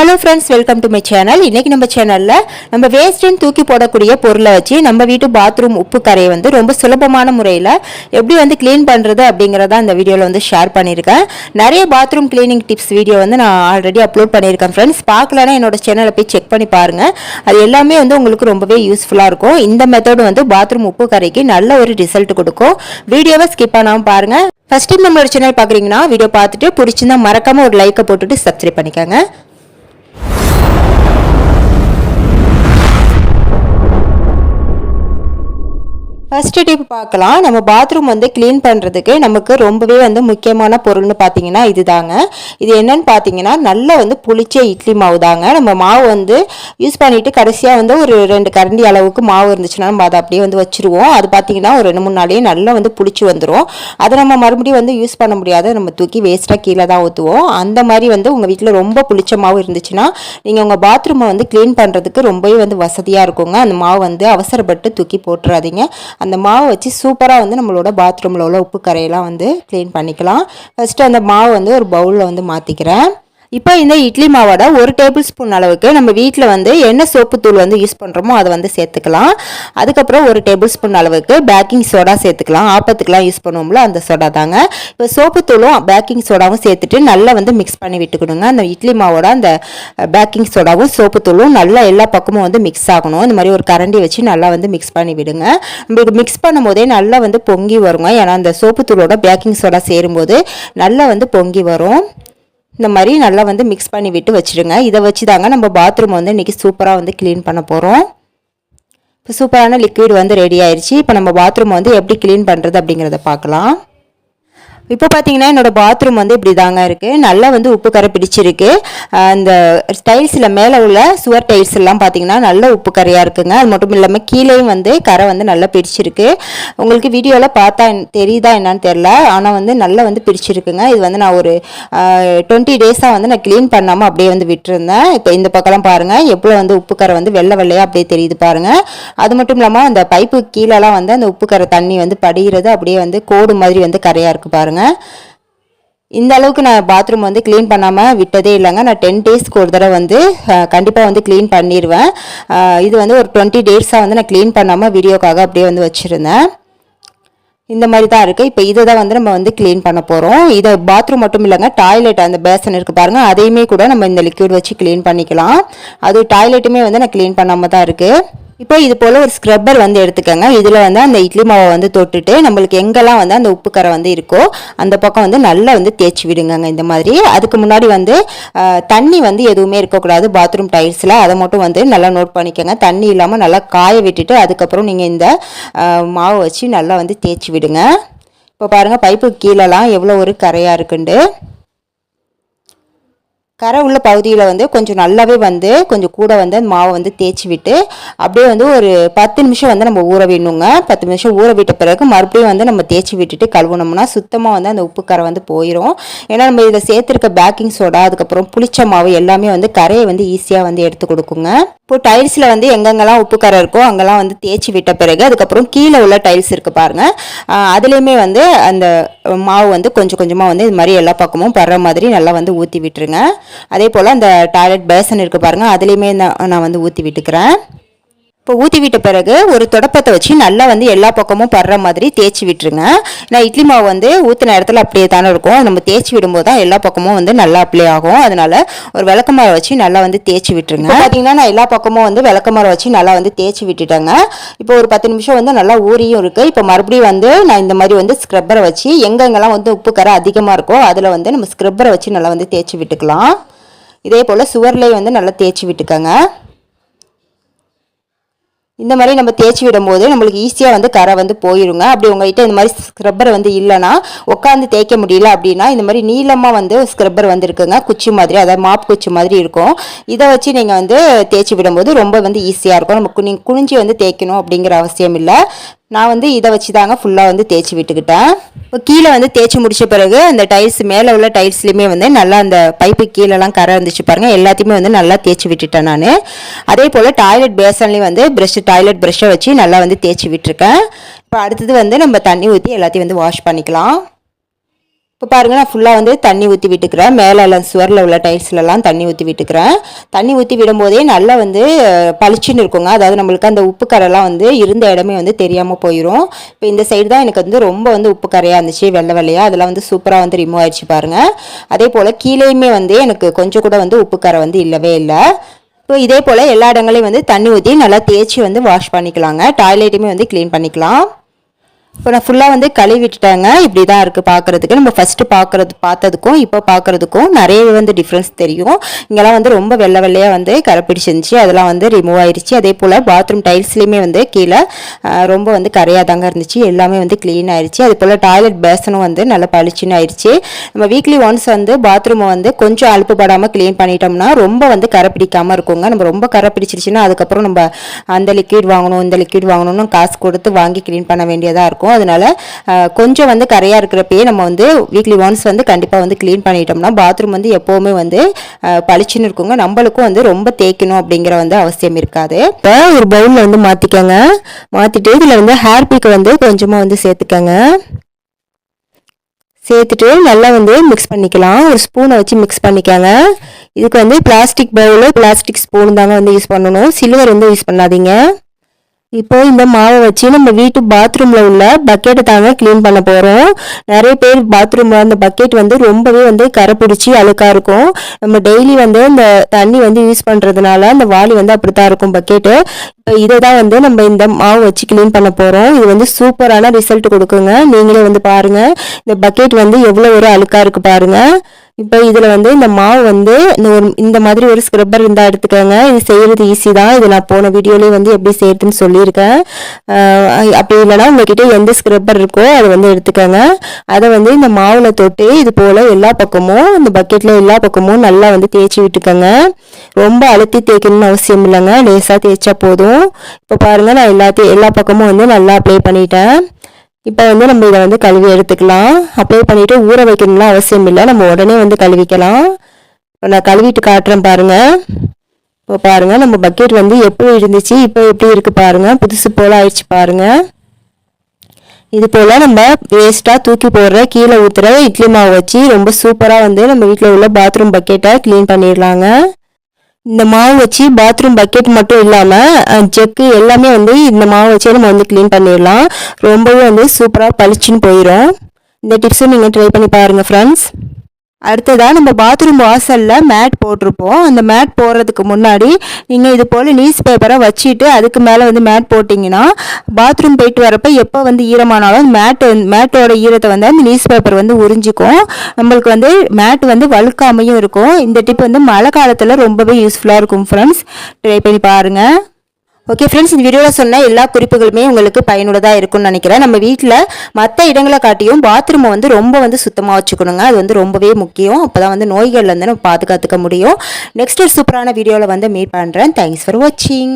Hello friends welcome to my channel இன்னைக்கு நம்ம சேனலில் நம்ம வேஸ்ட்டுன்னு தூக்கி போடக்கூடிய பொருளை வச்சு நம்ம வீட்டு பாத்ரூம் உப்பு கரையை வந்து ரொம்ப சுலபமான முறையில் எப்படி வந்து க்ளீன் பண்ணுறது அப்படிங்கிறத அந்த வீடியோவில் வந்து ஷேர் பண்ணியிருக்கேன். நிறைய பாத்ரூம் க்ளீனிங் டிப்ஸ் வீடியோ வந்து நான் ஆல்ரெடி அப்லோட் பண்ணியிருக்கேன் ஃப்ரெண்ட்ஸ் பார்க்கலன்னா என்னோட சேனலை போய் செக் பண்ணி பாருங்கள் அது எல்லாமே வந்து உங்களுக்கு ரொம்பவே யூஸ்ஃபுல்லாக இருக்கும். இந்த மெத்தட் வந்து பாத்ரூம் உப்பு கரைக்கு நல்ல ஒரு ரிசல்ட் கொடுக்கும். வீடியோவை ஸ்கிப் பண்ணாமல் பாருங்கள் ஃபஸ்ட் டைம் நம்மளோட சேனல் பார்க்குறீங்கன்னா வீடியோ பார்த்துட்டு பிடிச்சிருந்தா மறக்காமல் ஒரு லைக்கை போட்டுட்டு சப்ஸ்கிரைப் பண்ணிக்கோங்க. ஃபஸ்ட்டு டிப் பார்க்கலாம். நம்ம பாத்ரூம் வந்து க்ளீன் பண்ணுறதுக்கு நமக்கு ரொம்பவே வந்து முக்கியமான பொருள்னு பார்த்தீங்கன்னா இதுதாங்க. இது என்னன்னு பார்த்தீங்கன்னா நல்லா வந்து புளிச்ச இட்லி மாவு தாங்க. நம்ம மாவு வந்து யூஸ் பண்ணிவிட்டு கடைசியாக வந்து ஒரு ரெண்டு கரண்டி அளவுக்கு மாவு இருந்துச்சுன்னா நம்ம அதை அப்படியே வந்து வச்சுருவோம். அது பார்த்தீங்கன்னா ஒரு ரெண்டு மூணு நாளையே நல்லா வந்து புளிச்சு வந்துடும் அதை நம்ம மறுபடியும் வந்து யூஸ் பண்ண முடியாது. நம்ம தூக்கி வேஸ்ட்டாக கீழே தான் ஊற்றுவோம் அந்த மாதிரி வந்து உங்கள் வீட்டில் ரொம்ப புளிச்ச மாவு இருந்துச்சுன்னா நீங்கள் உங்கள் பாத்ரூமை வந்து க்ளீன் பண்ணுறதுக்கு ரொம்பவே வந்து வசதியாக இருக்குங்க. அந்த மாவு வந்து அவசரப்பட்டு தூக்கி போட்டுறாதீங்க. அந்த அந்த மாவை வச்சு சூப்பராக வந்து நம்மளோட பாத்ரூமில் உள்ள உப்பு கரையெல்லாம் வந்து க்ளீன் பண்ணிக்கலாம். ஃபஸ்ட்டு அந்த மாவு வந்து ஒரு பவுலில் வந்து மாற்றிக்கிறேன் இப்போ இந்த இட்லி மாவோட ஒரு டேபிள் ஸ்பூன் அளவுக்கு நம்ம வீட்டில் வந்து என்ன சோப்பு தூள் வந்து யூஸ் பண்ணுறோமோ அதை வந்து சேர்த்துக்கலாம். அதுக்கப்புறம் ஒரு டேபிள் ஸ்பூன் அளவுக்கு பேக்கிங் சோடா சேர்த்துக்கலாம். ஆப்பத்துக்கெலாம் யூஸ் பண்ணுவோம்ல அந்த சோடா தாங்க. இப்போ சோப்பு தூளும் பேக்கிங் சோடாவும் சேர்த்துட்டு நல்லா வந்து மிக்ஸ் பண்ணி விட்டுக்கணுங்க அந்த இட்லி மாவோட அந்த பேக்கிங் சோடாவும் சோப்பு தூளும் நல்லா எல்லா பக்கமும் வந்து மிக்ஸ் ஆகணும். இந்த மாதிரி ஒரு கரண்டி வச்சு நல்லா வந்து மிக்ஸ் பண்ணி விடுங்க. நம்மளுக்கு மிக்ஸ் பண்ணும் போதே நல்லா வந்து பொங்கி வருங்க. ஏன்னா அந்த சோப்பு தூளோட பேக்கிங் சோடா சேரும்போது நல்லா வந்து பொங்கி வரும். இந்த மாதிரி நல்லா வந்து மிக்ஸ் பண்ணி விட்டு வச்சுடுங்க இதை வச்சு தாங்க நம்ம பாத்ரூம் வந்து இன்றைக்கி சூப்பராக வந்து க்ளீன் பண்ண போகிறோம் இப்போ சூப்பரான லிக்விட் வந்து ரெடி ஆயிடுச்சு இப்போ நம்ம பாத்ரூம் வந்து எப்படி க்ளீன் பண்ணுறது அப்படிங்கிறத பார்க்கலாம். இப்போ பார்த்தீங்கன்னா என்னோடய பாத்ரூம் வந்து இப்படி தாங்க இருக்குது நல்லா வந்து உப்பு கரை பிடிச்சிருக்கு. அந்த டைல்ஸில் மேலே உள்ள சுவர் டைல்ஸ் எல்லாம் பார்த்தீங்கன்னா நல்ல உப்பு கரையாக இருக்குங்க. அது மட்டும் இல்லாமல் கீழேயும் வந்து கரை வந்து நல்லா பிடிச்சிருக்கு. உங்களுக்கு வீடியோவில் பார்த்தா தெரியுதா என்னன்னு தெரில ஆனால் வந்து நல்லா வந்து பிடிச்சிருக்குங்க. இது வந்து நான் ஒரு டுவெண்ட்டி டேஸாக வந்து நான் க்ளீன் பண்ணாமல் அப்படியே வந்து விட்டுருந்தேன். இப்போ இந்த பக்கம்லாம் பாருங்கள் எவ்வளோ வந்து உப்பு கரை வந்து வெள்ளை வெள்ளையாக அப்படியே தெரியுது பாருங்கள் அது மட்டும் இல்லாமல் அந்த பைப்பு கீழெல்லாம் வந்து அந்த உப்பு கரை தண்ணி வந்து படிகிறது. அப்படியே வந்து கோடு மாதிரி வந்து கரையாக இருக்குது பாருங்கள் இந்த அளவுக்கு நான் பாத்ரூம் வந்து க்ளீன் பண்ணாமல் விட்டதே இல்லைங்க. நான் டென் டேஸ்க்கு ஒரு தடவை வந்து கண்டிப்பாக வந்து க்ளீன் பண்ணிடுவேன் இது வந்து ஒரு டுவெண்ட்டி டேஸாக வந்து நான் க்ளீன் பண்ணாமல் வீடியோக்காக அப்படியே வந்து வச்சுருந்தேன். இந்த மாதிரி தான் இருக்குது இப்போ இதை தான் வந்து நம்ம வந்து க்ளீன் பண்ண போகிறோம் இதை பாத்ரூம் மட்டும் இல்லைங்க டாய்லெட் அந்த பேசன் இருக்குது பாருங்கள் அதையுமே கூட நம்ம இந்த லிக்யூட் வச்சு க்ளீன் பண்ணிக்கலாம். அது டாய்லெட்டுமே வந்து நான் க்ளீன் பண்ணாமல் தான் இருக்குது இப்போ இது போல் ஒரு ஸ்க்ரப்பர் வந்து எடுத்துக்கோங்க. இதில் வந்து அந்த இட்லி மாவை வந்து தொட்டுட்டு நம்மளுக்கு எங்கெல்லாம் வந்து அந்த உப்பு கரை வந்து இருக்கோ அந்த பக்கம் வந்து நல்லா வந்து தேய்ச்சி விடுங்கங்க இந்த மாதிரி. அதுக்கு முன்னாடி வந்து தண்ணி வந்து எதுவுமே இருக்கக்கூடாது. பாத்ரூம் டைல்ஸில் அதை மட்டும் வந்து நல்லா நோட் பண்ணிக்கோங்க. தண்ணி இல்லாமல் நல்லா காய விட்டுட்டு அதுக்கப்புறம் நீங்கள் இந்த மாவை வச்சு நல்லா வந்து தேய்ச்சி விடுங்க. இப்போ பாருங்கள் பைப்புக்கு கீழெல்லாம் எவ்வளோ ஒரு கரையாக இருக்குண்டு. கரை உள்ள பகுதியில் வந்து கொஞ்சம் நல்லாவே வந்து கொஞ்சம் கூட வந்து அந்த மாவை வந்து தேய்ச்சி விட்டு அப்படியே வந்து ஒரு பத்து நிமிஷம் வந்து நம்ம ஊற விடணுங்க. பத்து நிமிஷம் ஊற விட்ட பிறகு மறுபடியும் வந்து நம்ம தேய்ச்சி விட்டுட்டு கழுவுனோம்னா சுத்தமாக வந்து அந்த உப்பு கரை வந்து போயிடும் ஏன்னா நம்ம இதில் சேர்த்துருக்க பேக்கிங் சோடா அதுக்கப்புறம் புளிச்ச மாவு எல்லாமே வந்து கரையை வந்து ஈஸியாக வந்து எடுத்து கொடுக்குங்க. இப்போ டைல்ஸில் வந்து எங்கெங்கெல்லாம் உப்பு கரை இருக்கோ அங்கெல்லாம் வந்து தேய்ச்சி விட்ட பிறகு அதுக்கப்புறம் கீழே உள்ள டைல்ஸ் இருக்குது பாருங்கள் அதுலேயுமே வந்து அந்த மாவு வந்து கொஞ்சம் கொஞ்சமாக வந்து இது மாதிரி எல்லா பக்கமும் படுற மாதிரி நல்லா வந்து ஊற்றி விட்டுருங்க. அதே போல் அந்த டாய்லெட் பேசன் இருக்குது பாருங்கள் அதுலேயுமே நான் வந்து ஊற்றி விட்டுக்கிறேன். இப்போ ஊற்றி விட்ட பிறகு ஒரு தொடப்பத்தை வச்சு நல்லா வந்து எல்லா பக்கமும் படுற மாதிரி தேய்ச்சி விட்டுருங்க. நான் இட்லி மாவு வந்து ஊற்றின இடத்துல அப்படியே தானே இருக்கும். நம்ம தேய்ச்சி விடும்போது தான் எல்லா பக்கமும் வந்து நல்லா அப்ளை ஆகும். அதனால ஒரு விளக்கமாரை வச்சு நல்லா வந்து தேய்ச்சி விட்டுருங்க. பார்த்தீங்கன்னா நான் எல்லா பக்கமும் வந்து விளக்கமாரை வச்சு நல்லா வந்து தேய்ச்சி விட்டுட்டேங்க. இப்போ ஒரு பத்து நிமிஷம் வந்து நல்லா ஊறியும் இருக்குது இப்போ மறுபடியும் வந்து நான் இந்த மாதிரி வந்து ஸ்க்ரப்பரை வச்சு எங்கெங்கெல்லாம் வந்து உப்பு கரை அதிகமாக இருக்கோ அதில் வந்து நம்ம ஸ்க்ரப்பரை வச்சு நல்லா வந்து தேய்ச்சி விட்டுக்கலாம். இதே போல் சுவர்லேயே வந்து நல்லா தேய்ச்சி விட்டுக்கோங்க. இந்த மாதிரி நம்ம தேய்ச்சி விடும்போது நம்மளுக்கு ஈஸியாக வந்து கரை வந்து போயிருங்க. அப்படி உங்கள்கிட்ட இந்த மாதிரி ஸ்க்ரப்பர் வந்து இல்லைன்னா உட்காந்து தேய்க்க முடியல அப்படின்னா இந்த மாதிரி நீளமாக வந்து ஸ்க்ரப்பர் வந்துருக்குங்க. குச்சி மாதிரி அதாவது மாப் குச்சி மாதிரி இருக்கும். இதை வச்சு நீங்கள் வந்து தேய்ச்சி விடும்போது ரொம்ப வந்து ஈஸியாக இருக்கும். நம்ம நீங்கள் குனிஞ்சி வந்து தேய்க்கணும் அப்படிங்கிற அவசியம் இல்லை. நான் வந்து இதை வச்சு தாங்க ஃபுல்லாக வந்து தேய்ச்சி விட்டுக்கிட்டேன். இப்போ கீழே வந்து தேய்ச்சி முடித்த பிறகு அந்த டைல்ஸ் மேலே உள்ள டைல்ஸ்லையுமே வந்து நல்லா அந்த பைப்பு கீழெல்லாம் கரை இருந்துச்சு பாருங்கள் எல்லாத்தையுமே வந்து நல்லா தேய்ச்சி விட்டுட்டேன் நான். அதே போல் டாய்லெட் பேசன்லேயும் வந்து ப்ரெஷ் டாய்லெட் ப்ரெஷ்ஷை வச்சு நல்லா வந்து தேய்ச்சி விட்டுருக்கேன். இப்போ அடுத்தது வந்து நம்ம தண்ணி ஊற்றி எல்லாத்தையும் வந்து வாஷ் பண்ணிக்கலாம். இப்போ பாருங்கள் நான் ஃபுல்லாக வந்து தண்ணி ஊற்றி விட்டுக்கிறேன். மேலே எல்லாம் சுவரில் உள்ள டைல்ஸ்லலாம் தண்ணி ஊற்றி விட்டுக்கிறேன். தண்ணி ஊற்றி விடும்போதே நல்லா வந்து பளிச்சுன்னு இருக்குங்க. அதாவது நம்மளுக்கு அந்த உப்பு கரைலாம் வந்து இருந்த இடமே வந்து தெரியாமல் போயிடும் இப்போ இந்த சைடு தான் எனக்கு வந்து ரொம்ப வந்து உப்பு கரையாக இருந்துச்சு வெள்ளை வெள்ளையாக அதெல்லாம் வந்து சூப்பராக வந்து ரிமூவ் ஆயிடுச்சு பாருங்கள் அதே போல் கீழேயுமே வந்து எனக்கு கொஞ்சம் கூட வந்து உப்பு கரை வந்து இல்லவே இல்லை. இப்போ இதே போல் எல்லா இடங்களையும் வந்து தண்ணி ஊற்றி நல்லா தேய்ச்சி வந்து வாஷ் பண்ணிக்கலாங்க. டாய்லெட்டுமே வந்து க்ளீன் பண்ணிக்கலாம். இப்போ நான் ஃபுல்லாக வந்து கழுவி விட்டுட்டேங்க. இப்படி தான் இருக்குது பார்க்குறதுக்கு நம்ம ஃபஸ்ட்டு பார்க்குறது பார்த்ததுக்கும் இப்போ பார்க்குறதுக்கும் நிறைய வந்து டிஃப்ரென்ஸ் தெரியும். இங்கெல்லாம் வந்து ரொம்ப வெள்ளை வெள்ளையாக வந்து கரை பிடிச்சிருந்துச்சி அதெல்லாம் வந்து ரிமூவ் ஆயிடுச்சு அதே போல் பாத்ரூம் டைல்ஸ்லேயுமே வந்து கீழே ரொம்ப வந்து கரையாக தாங்க இருந்துச்சு. எல்லாமே வந்து க்ளீன் ஆயிடுச்சு அதே போல் டாய்லெட் பேசனும் வந்து நல்லா பளிச்சுன்னு ஆயிடுச்சு நம்ம வீக்லி ஒன்ஸ் வந்து பாத்ரூமை வந்து கொஞ்சம் அழுப்புப்படாமல் க்ளீன் பண்ணிட்டோம்னா ரொம்ப வந்து கரை பிடிக்காமல் இருக்குங்க. நம்ம ரொம்ப கரை பிடிச்சிருச்சுன்னா அதுக்கப்புறம் நம்ம அந்த லிக்விட் வாங்கணும் இந்த லிக்விட் வாங்கணும்னு காசு கொடுத்து வாங்கி க்ளீன் பண்ண வேண்டியதாக இருக்கும். அதனால கொஞ்சம் வந்து கரையாக இருக்கிறப்பயே நம்ம வந்து வீக்லி ஒன்ஸ் வந்து கண்டிப்பாக வந்து க்ளீன் பண்ணிட்டோம்னா பாத்ரூம் வந்து எப்போவுமே வந்து பளிச்சுன்னு இருக்குங்க. நம்மளுக்கும் வந்து ரொம்ப தேய்க்கணும் அப்படிங்கிற வந்து அவசியம் இருக்காது. இப்போ ஒரு பவுலில் வந்து மாற்றிக்கோங்க மாற்றிட்டு இதில் வந்து ஹேர் பிக் வந்து கொஞ்சமாக வந்து சேர்த்துக்கோங்க. சேர்த்துட்டு நல்லா வந்து மிக்ஸ் பண்ணிக்கலாம். ஒரு ஸ்பூனை வச்சு மிக்ஸ் பண்ணிக்கோங்க. இதுக்கு வந்து பிளாஸ்டிக் பவுலு பிளாஸ்டிக் ஸ்பூன் தாங்க வந்து யூஸ் பண்ணணும். சில்வர் வந்து யூஸ் பண்ணாதீங்க. இப்போ இந்த மாவை வச்சு நம்ம வீட்டு பாத்ரூமில் உள்ள பக்கெட்டை தாங்க க்ளீன் பண்ண போகிறோம் நிறைய பேர் பாத்ரூமில் அந்த பக்கெட் வந்து ரொம்பவே வந்து கரை பிடிச்சி அழுக்காக இருக்கும். நம்ம டெய்லி வந்து இந்த தண்ணி வந்து யூஸ் பண்ணுறதுனால அந்த வாளி வந்து அப்படி தான் இருக்கும் பக்கெட்டு இப்போ இதை தான் வந்து நம்ம இந்த மாவு வச்சு க்ளீன் பண்ண போகிறோம் இது வந்து சூப்பரான ரிசல்ட் கொடுக்குங்க. நீங்களே வந்து பாருங்கள் இந்த பக்கெட் வந்து எவ்வளோ ஒரு அழுக்காக இருக்குது பாருங்கள் இப்போ இதில் வந்து இந்த மாவு வந்து இந்த ஒரு இந்த மாதிரி ஒரு ஸ்க்ரப்பர் இருந்தால் எடுத்துக்கோங்க. இது செய்கிறது ஈஸி தான். இது நான் போன வீடியோலேயே வந்து எப்படி செய்யறதுன்னு சொல்லியிருக்கேன். அப்படி இல்லைன்னா உங்ககிட்ட எந்த ஸ்க்ரப்பர் இருக்கோ அதை வந்து எடுத்துக்கோங்க. அதை வந்து இந்த மாவில் தொட்டு இது போல் எல்லா பக்கமும் இந்த பக்கெட்டில் எல்லா பக்கமும் நல்லா வந்து தேய்ச்சி விட்டுக்கோங்க. ரொம்ப அழுத்தி தேய்க்கணும்னு அவசியம் இல்லைங்க. லேசாக தேய்ச்சா போதும். இப்போ பாருங்கள் நான் எல்லாத்தையும் எல்லா பக்கமும் வந்து நல்லா அப்ளை பண்ணிட்டேன். இப்போ வந்து நம்ம இதை வந்து கழுவி எடுத்துக்கலாம். அப்ளை பண்ணிவிட்டு ஊற வைக்கணும்லாம் அவசியம் இல்லை. நம்ம உடனே வந்து கழுவிக்கலாம். இப்போ நான் கழுவிட்டு காட்டுறேன் பாருங்க. இப்போ பாருங்கள் நம்ம பக்கெட் வந்து எப்படி இருந்துச்சு இப்போ எப்படி இருக்குது பாருங்கள் புதுசு போல் ஆயிடுச்சு பாருங்கள் இது போல் நம்ம வேஸ்ட்டாக தூக்கி போடுற கீழே ஊற்றுற இட்லி மாவு வச்சு ரொம்ப சூப்பராக வந்து நம்ம வீட்டில் உள்ள பாத்ரூம் பக்கெட்டை க்ளீன் பண்ணிடலாங்க. இந்த மாவு வச்சு பாத்ரூம் பக்கெட் மட்டும் இல்லாமல் ஜெக்கு எல்லாமே வந்து இந்த மாவு வச்சே நம்ம வந்து க்ளீன் பண்ணிடலாம். ரொம்பவே வந்து சூப்பராக பளிச்சுன்னு போயிடும் இந்த டிப்ஸும் நீங்கள் ட்ரை பண்ணி பாருங்கள் ஃப்ரெண்ட்ஸ் அடுத்ததாக நம்ம பாத்ரூம் வாசலில் மேட் போட்டிருப்போம். அந்த மேட் போடுறதுக்கு முன்னாடி நீங்கள் இது போல் நியூஸ் பேப்பரை வச்சுட்டு அதுக்கு மேலே வந்து மேட் போட்டிங்கன்னா பாத்ரூம் போயிட்டு வரப்போ எப்போ வந்து ஈரமானாலும் மேட் மேட்டோட ஈரத்தை வந்து அந்த நியூஸ் பேப்பர் வந்து உறிஞ்சிக்கும். நம்மளுக்கு வந்து மேட் வந்து வழுக்காமையும் இருக்கும். இந்த டிப் வந்து மழை காலத்தில் ரொம்பவே யூஸ்ஃபுல்லாக இருக்கும் ஃப்ரெண்ட்ஸ் ட்ரை பண்ணி பாருங்கள் ஓகே ஃப்ரெண்ட்ஸ் இந்த வீடியோவில் சொன்ன எல்லா குறிப்புகளுமே உங்களுக்கு பயனுள்ளதாக இருக்கும்னு நினைக்கிறேன். நம்ம வீட்டில் மற்ற இடங்களை காட்டியும் பாத்ரூமை வந்து ரொம்ப வந்து சுத்தமாக வச்சுக்கணுங்க. அது வந்து ரொம்பவே முக்கியம். அப்போ தான் வந்து நோய்கள்லேருந்து நம்ம பாதுகாத்துக்க முடியும். நெக்ஸ்ட் ஒரு சூப்பரான வீடியோவில் வந்து மீட் பண்ணுறேன் தேங்க்ஸ் ஃபார் வாட்சிங்